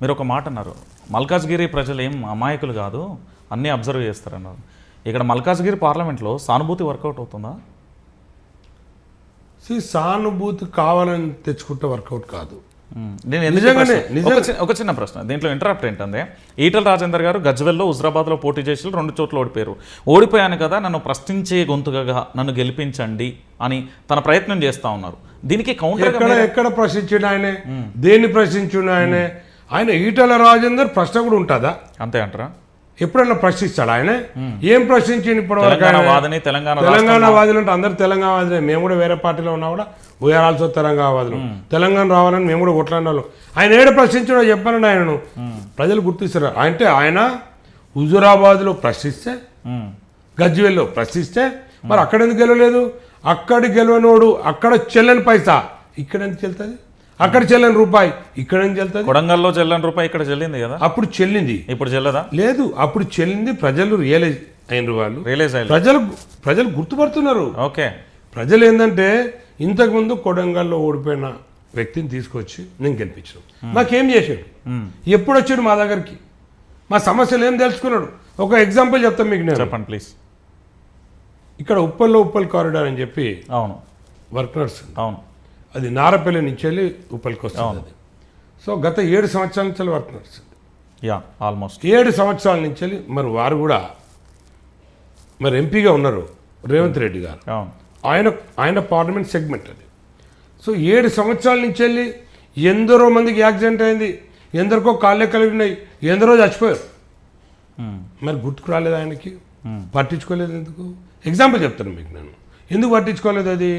మీరు ఒక మాట అన్నారు మల్కాజ్గిరి ప్రజలు ఏం అమాయకులు కాదు అన్నీ అబ్జర్వ్ చేస్తారన్నారు. ఇక్కడ మల్కాజ్గిరి పార్లమెంట్లో సానుభూతి వర్కౌట్ అవుతుందా? See, సానుభూతి కావాలని తెచ్చుకుంటే వర్కౌట్ కాదు. నేను నిజంగానే, ఒక చిన్న ప్రశ్న. దీంట్లో ఇంటరాప్ట్ ఏంటంటే ఈటల రాజేందర్ గారు గజ్వెల్లో హుజరాబాద్లో పోటీ చేసి రెండు చోట్ల ఓడిపోయారు. ఓడిపోయాను కదా నన్ను ప్రశ్నించే గొంతుగా నన్ను గెలిపించండి అని తన ప్రయత్నం చేస్తా ఉన్నారు. దీనికి కౌంటర్ ఎక్కడ ప్రశ్నించిండు ఆయనే? దేన్ని ప్రశ్నించిండు ఆయనే? ఆయన ఈటల రాజేందర్ ప్రశ్న కూడా ఉంటుందా? అంతే అంటారా? ఎప్పుడన్నా ప్రశ్నిస్తాడు ఆయన? ఏం ప్రశ్నించిండు ఇప్పటివరకు తెలంగాణ వాదులు అంటే అందరు తెలంగాణ వాదులే. మేము కూడా వేరే పార్టీలో ఉన్నా కూడా వీఆర్ ఆల్సో తెలంగాణ వాదులు. తెలంగాణ రావాలని మేము కూడా కొట్లాడిన వాళ్ళం. ఆయన ఏడ ప్రశ్నించాడో చెప్పానండి ఆయనను. ప్రజలు గుర్తిస్తారు. అంటే ఆయన హుజురాబాద్లో ప్రశ్నిస్తే. గజ్వేల్లో ప్రశ్నిస్తే మరి అక్కడ ఎందుకు గెలవలేదు? అక్కడ గెలవనోడు అక్కడ చెల్లని పైసా. ఇక్కడ ఎందుకు చెల్తుంది అక్కడ చెల్లని రూపాయి ఇక్కడ ఎందుకు చెల్తుంది కొడంగల్లో చెల్లని రూపాయి ఇక్కడ చెల్లింది కదా? అప్పుడు చెల్లింది. ఇప్పుడు చెల్లదా? లేదు అప్పుడు చెల్లింది ప్రజలు రియలైజ్ అయిన వాళ్ళు. రియలైజ్ అయ్యి ప్రజలు ప్రజలు గుర్తుపడుతున్నారు. ఓకే. ప్రజలు ఏంటంటే ఇంతకుముందు కొడంగల్లో ఓడిపోయిన వ్యక్తిని తీసుకొచ్చి నేను గెలిపించాను. నాకేం చేశాడు? ఎప్పుడు వచ్చాడు మా దగ్గరికి? మా సమస్యలు ఏం తెలుసుకున్నాడు? ఒక ఎగ్జాంపుల్ చెప్తాను మీకు నేను. చెప్పండి ప్లీజ్ ఇక్కడ ఉప్పల్లో ఉప్పల్ కారిడార్ అని చెప్పి అవును. వర్క్ నడుస్తుంది అవును. అది నారపల్లి నుంచి వెళ్ళి ఉప్పల్కి వస్తుంది అది. సో గత ఏడు సంవత్సరాల నుంచి వెళ్ళి వర్క్ నడుస్తుంది. Yeah almost. ఏడు సంవత్సరాల నుంచి వెళ్ళి మరి వారు కూడా మరి ఎంపీగా ఉన్నారు రేవంత్ రెడ్డి గారు. ఆయన ఆయన పార్లమెంట్ సెగ్మెంట్ అది. సో ఏడు సంవత్సరాల నుంచి వెళ్ళి ఎందరో మందికి యాక్సిడెంట్ అయింది ఎందరికో కాళ్ళే కలిగినాయి ఎందరో చచ్చిపోయారు. మరి గుర్తుకు రాలేదు ఆయనకి? పట్టించుకోలేదు ఎందుకు? ఎగ్జాంపుల్ చెప్తాను మీకు నేను. ఎందుకు పట్టించుకోలేదు అది?